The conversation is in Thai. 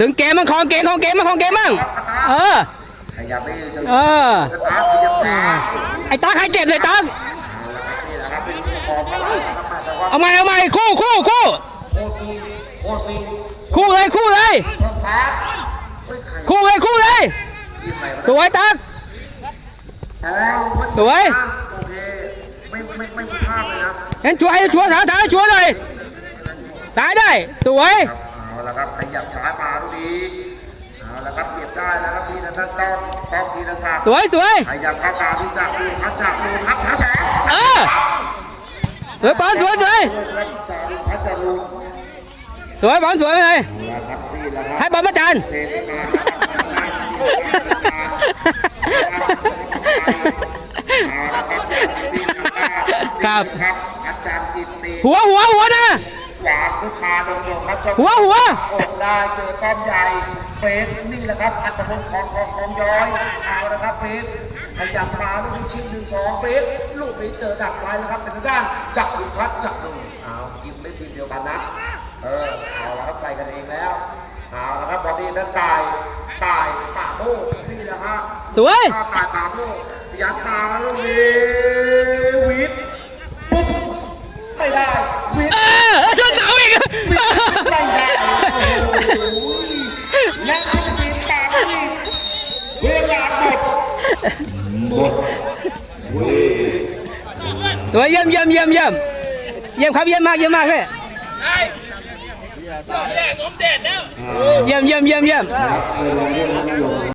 ดึงเกมมั่งของเกมของเกมมั่งของเกมมั่งเออขยับไปเออไอ้ตักให้เก็บเลยตักนี่แหละครับเองเขาเอาใหม่เอาใหม่คู่คู่คู่คู่เลยคู่เลยคู่เลยคู่เลยสวยตักสวยเคไม่ไม่ไม่สุภาพเลยนะงั้นช่วยให้ช่วยถามถามให้ช่วยหน่อยสายได้สวยเอาละครับขยับซ้าย มาดูดีเอาละครับเก็บได้แล้วครับทีนะท่านต้อนต้องทีนะศักดิ์สวยสวยขยับเข้าตามที่จับดูครับจับดูครับขาแสงเออสวยปอนสวยสวยจับดูครับจับดูสวยปอนสวยเลยเอาละครับนี่แหละครับให้บอลมาจานเทมาครับครับครับอาจารย์กิตติหัวหัวหัวนะ ขวาขึ้นมาลงลงครับหัวหัวโอกได้เจอต้อมใหญ่เฟสนี่แหละครับอัตพลของของของย้อยเอาละครับเฟสขยับมาลูกนี้ชิ้นหนึ่งสองเฟสลูกนี้เจอดักไว้แล้วครับเป็นทางด้านจับดูพัดจับดูเอายิมไม่ทีมเดียวกันนะเออเอาละครับใส่กันเองแล้วเอาละครับบอดี้นั้นตายตายป่าโม่นี่แหละฮะสวยถ้าตายป่าโม่ยัดมา หมดสวยเยี่ยมเยี่ยมเยี่ยมเยี่ยมเยี่ยมครับเยี่ยมมากเยี่ยมมากพี่เยี่ยมเยี่ยมเยี่ยมเยี่ยม